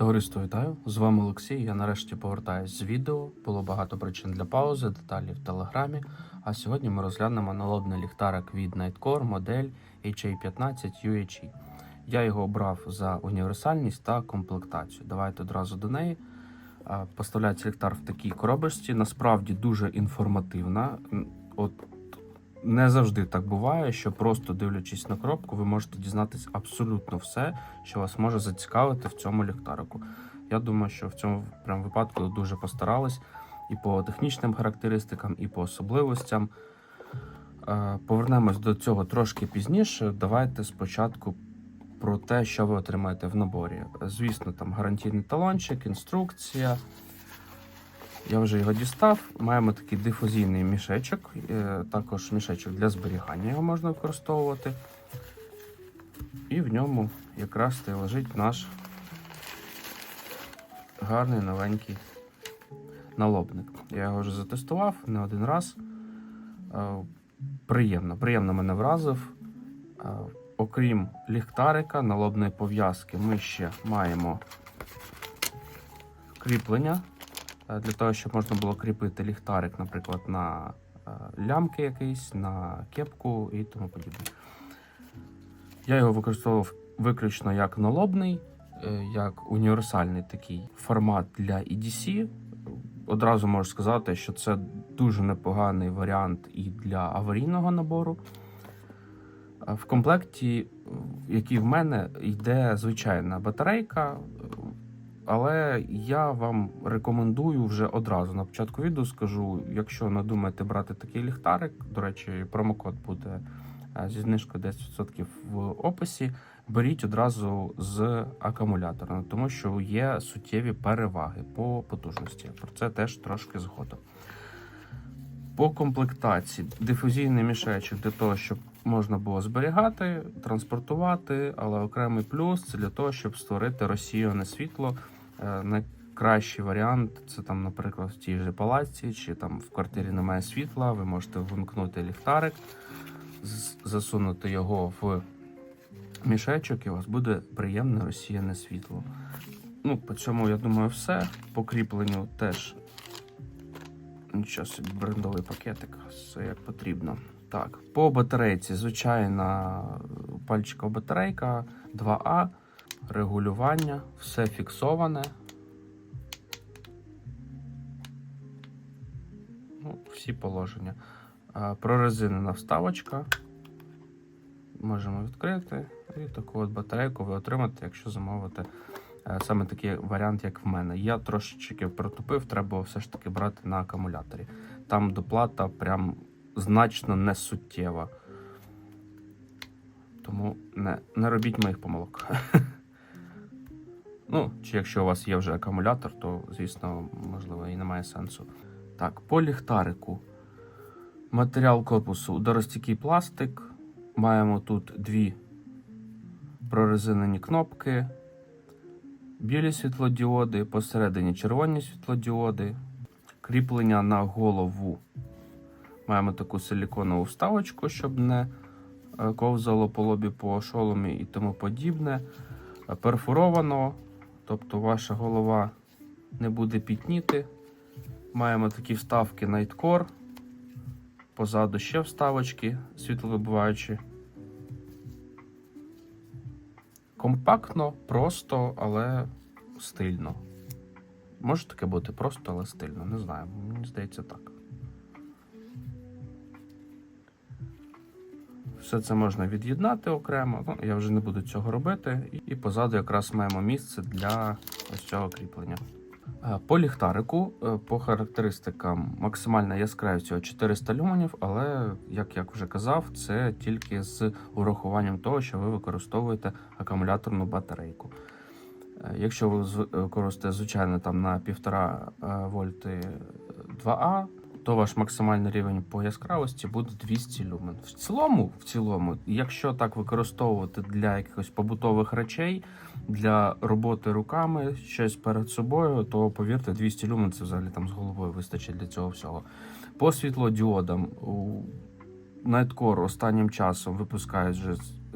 Товариство вітаю! З вами Олексій. Я нарешті повертаюсь з відео. Було багато причин для паузи, деталі в телеграмі. А сьогодні ми розглянемо налобний ліхтарик від Nightcore модель HA15 UHE. Я його обрав за універсальність та комплектацію. Давайте одразу до неї. Поставляється ліхтар в такій коробочці. Насправді дуже інформативна. От не завжди так буває, що просто дивлячись на коробку, ви можете дізнатися абсолютно все, що вас може зацікавити в цьому ліхтарику. Я думаю, що в цьому прям випадку дуже постарались і по технічним характеристикам, і по особливостям. Е, Повернемось до цього трошки пізніше. Давайте спочатку про те, що ви отримаєте в наборі. Звісно, там гарантійний талончик, інструкція. Я вже його дістав. Маємо такий дифузійний мішечок, е, також мішечок для зберігання його можна використовувати. І в ньому якраз та лежить наш гарний новенький налобник. Я його вже затестував не один раз. Е, Приємно, приємно мене вразив. Е, Окрім ліхтарика, налобної пов'язки, ми ще маємо кріплення для того, щоб можна було кріпити ліхтарик, наприклад, на е, лямки якийсь, на кепку і тому подібне. Я його використовував виключно як налобний, е, як універсальний такий формат для EDC. Одразу можу сказати, що це дуже непоганий варіант і для аварійного набору. В комплекті, який в мене, йде звичайна батарейка, але я вам рекомендую вже одразу на початку відео скажу, якщо надумаєте брати такий ліхтарик, до речі, промокод буде е, зі знижкою 10% в описі. Беріть одразу з акумулятором, тому що є суттєві переваги по потужності. Про це теж трошки згодом. По комплектації дифузійний мішечок для того, щоб можна було зберігати, транспортувати, але окремий плюс це для того, щоб створити розсіяне світло. Е, Найкращий варіант це там, наприклад, в тій же палаці, чи там в квартирі немає світла. Ви можете вимкнути ліхтарик, засунути його в мішечок, і у вас буде приємне розсіяне світло. Ну, по цьому, я думаю, все. По кріпленню теж Нічого собі брендовий пакетик, все як потрібно. Так, по батарейці, звичайна пальчикова батарейка 2А, регулювання, все фіксоване. Ну, всі положення. Прорезинена вставочка. Можемо відкрити. І таку от батарейку ви отримаєте, якщо замовите Е, саме такий варіант, як в мене. Я трошечки протупив, треба все ж таки брати на акумуляторі. Там доплата прям значно не суттєва. Тому не, не робіть моїх помилок. Ну, чи якщо у вас є вже акумулятор, то, звісно, можливо, і немає сенсу. Так, по ліхтарику. Матеріал корпусу ударостійкий пластик. Маємо тут дві прорезинені кнопки білі світлодіоди, посередині червоні світлодіоди, кріплення на голову. Маємо таку силіконову вставочку, щоб не е, ковзало по лобі по шоломі і тому подібне. Е, Перфоровано, тобто ваша голова не буде пітніти. Маємо такі вставки Nightcore. Позаду ще вставочки світловибиваючі. Компактно, просто, але стильно. Може таке бути просто, але стильно. Не знаю. Мені здається так. Все це можна від'єднати окремо. Ну, я вже не буду цього робити. І- позаду якраз маємо місце для ось цього кріплення. Е, По ліхтарику, е, по характеристикам, максимальна яскравість цього 400 люменів, але, як я вже казав, це тільки з урахуванням того, що ви використовуєте акумуляторну батарейку. Е, Якщо ви використовуєте, звичайно, там на 1,5 е, вольти 2А, то ваш максимальний рівень по яскравості буде 200 люмен. В цілому, в цілому, якщо так використовувати для якихось побутових речей, для роботи руками, щось перед собою, то повірте, 200 люмен це взагалі там з головою вистачить для цього всього. По світлодіодам у Nightcore останнім часом випускає вже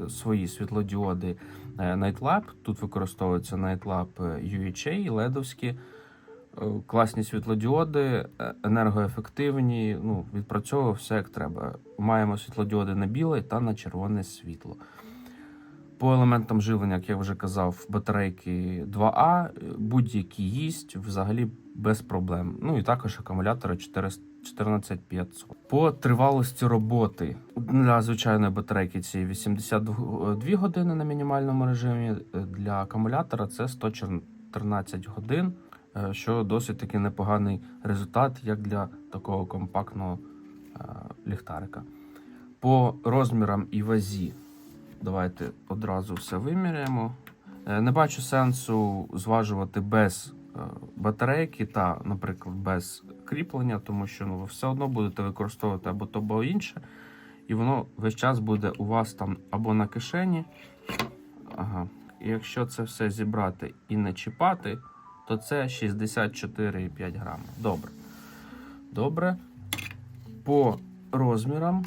свої світлодіоди е, Nightlab. Тут використовується Nightlab е, UHA, ледовські. Е, Класні світлодіоди, е, енергоефективні. Ну, відпрацьовує все як треба. Маємо світлодіоди на біле та на червоне світло. По елементам живлення, як я вже казав, батарейки 2А, е, будь-які їсть взагалі без проблем. Ну і також акумулятори 400 14500. По тривалості роботи для звичайної батарейки ці 82 години на мінімальному режимі. Для акумулятора це 114 годин, що досить таки непоганий результат, як для такого компактного е, ліхтарика. По розмірам і вазі Давайте одразу все виміряємо. Е, Не бачу сенсу зважувати без е, батарейки та, наприклад, без кріплення, тому що ну, ви все одно будете використовувати або то, або інше, і воно весь час буде у вас там або на кишені. Ага. І якщо це все зібрати і не чіпати, то це 64,5 грами. Добре. Добре. По розмірам.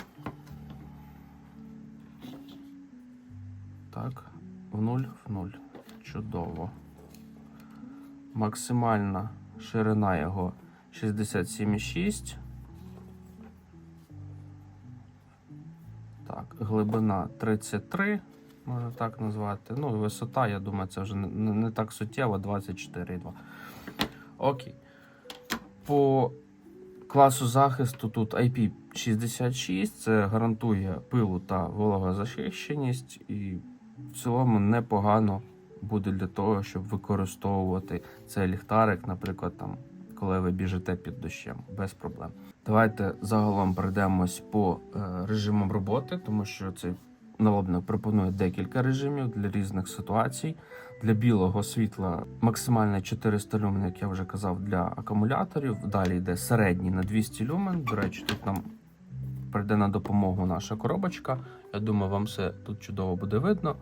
Так, в 0 в 0. Чудово. Максимальна ширина його 67,6. Так, глибина 33, можна так назвати. Ну висота, я думаю, це вже не, не, не так суттєво, 24,2. Окей. По класу захисту тут IP66, це гарантує пилу та вологозахищеність, і в цілому непогано буде для того, щоб використовувати цей ліхтарик, наприклад, там, коли ви біжите під дощем, без проблем. Давайте загалом пройдемось по е, режимам роботи, тому що цей налобник пропонує декілька режимів для різних ситуацій. Для білого світла максимальне 400 люмен, як я вже казав, для акумуляторів. Далі йде середній на 200 люмен. До речі, тут нам прийде на допомогу наша коробочка. Я думаю, вам все тут чудово буде видно.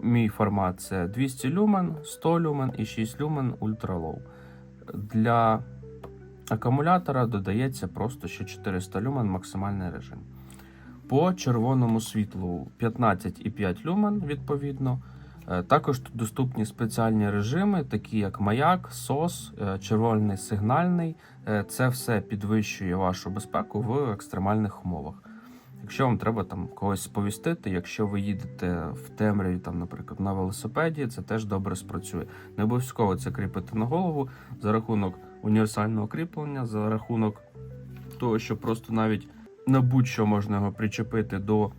Мій формат це 200 люмен, 100 люмен і 6 люмен Low. Для акумулятора додається просто ще 400 люмен максимальний режим. По червоному світлу 15,5 люмен, відповідно. Е, Також тут доступні спеціальні режими, такі як маяк, СОС, е, червоний сигнальний. Е, Це все підвищує вашу безпеку в екстремальних умовах. Якщо вам треба там когось сповістити, якщо ви їдете в темряві, там, наприклад, на велосипеді, це теж добре спрацює. Не обов'язково це кріпити на голову за рахунок універсального кріплення, за рахунок того, що просто навіть на будь-що можна його причепити до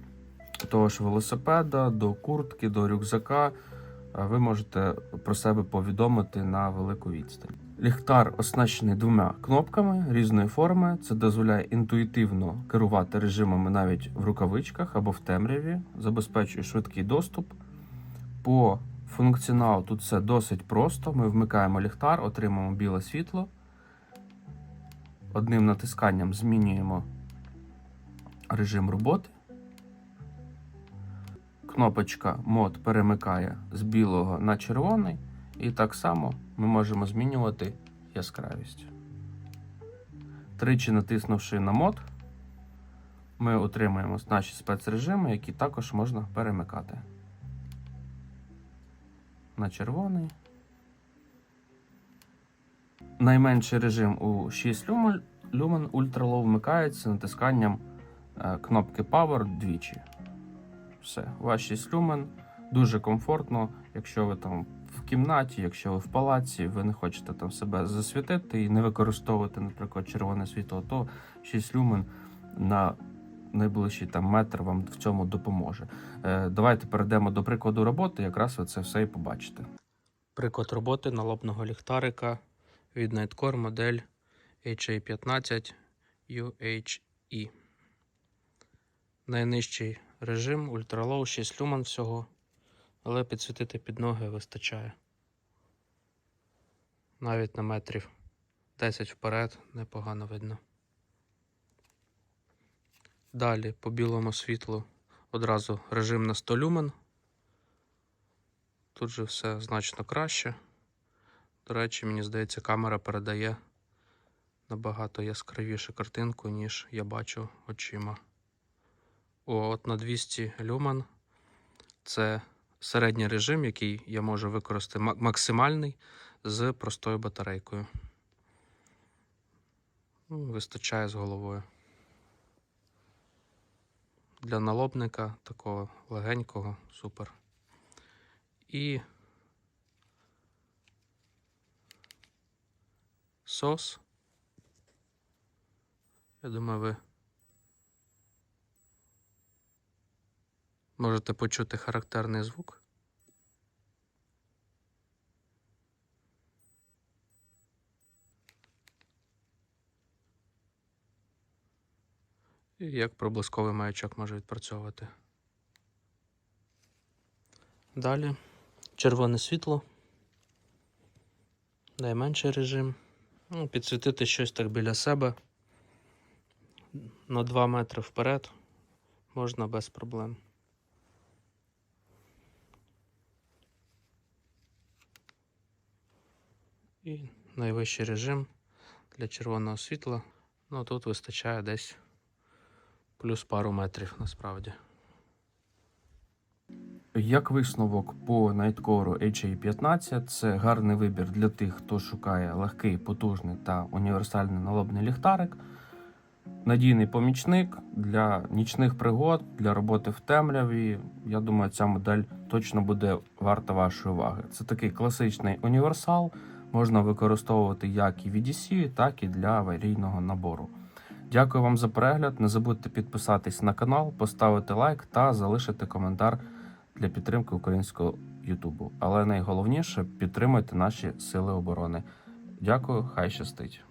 того ж велосипеда, до куртки, до рюкзака. Ви можете про себе повідомити на велику відстань. Ліхтар оснащений двома кнопками різної форми. Це дозволяє інтуїтивно керувати режимами навіть в рукавичках або в темряві, забезпечує швидкий доступ. По функціоналу тут все досить просто. Ми вмикаємо ліхтар, отримуємо біле світло. Одним натисканням змінюємо режим роботи. Кнопочка мод перемикає з білого на червоний, і так само ми можемо змінювати яскравість. Тричі натиснувши на мод, ми отримаємо наші спецрежими, які також можна перемикати. На червоний. Найменший режим у 6 люмен, Ultra вмикається натисканням кнопки Power двічі. Все, у вас 6 люмен, дуже комфортно, якщо ви там в кімнаті, якщо ви в палаці, ви не хочете там себе засвітити і не використовувати, наприклад, червоне світло, то 6 люмен на найближчий там метр вам в цьому допоможе. Е, давайте перейдемо до прикладу роботи, якраз ви це все і побачите. Приклад роботи налобного ліхтарика від Nightcore модель HA15 UHE. Найнижчий режим ультралоу 6 люмен всього, але підсвітити під ноги вистачає. Навіть на метрів 10 вперед непогано видно. Далі по білому світлу одразу режим на 100 люмен. Тут же все значно краще. До речі, мені здається, камера передає набагато яскравішу картинку, ніж я бачу очима. От на 200 люмен це середній режим, який я можу використати максимальний з простою батарейкою. Ну, Вистачає з головою. Для налобника такого легенького, супер. І сос. Я думаю, ви можете почути характерний звук. І як проблисковий маячок може відпрацьовувати. Далі червоне світло. Найменший режим. Ну, підсвітити щось так біля себе на 2 метри вперед можна без проблем. І найвищий режим для червоного світла. Ну тут вистачає десь плюс пару метрів насправді. Як висновок по Nightcore HA15, це гарний вибір для тих, хто шукає легкий, потужний та універсальний налобний ліхтарик. Надійний помічник для нічних пригод, для роботи в темряві. Я думаю, ця модель точно буде варта вашої уваги. Це такий класичний універсал, можна використовувати як і VDC, так і для аварійного набору. Дякую вам за перегляд. Не забудьте підписатись на канал, поставити лайк та залишити коментар для підтримки українського Ютубу. Але найголовніше підтримуйте наші сили оборони. Дякую, хай щастить.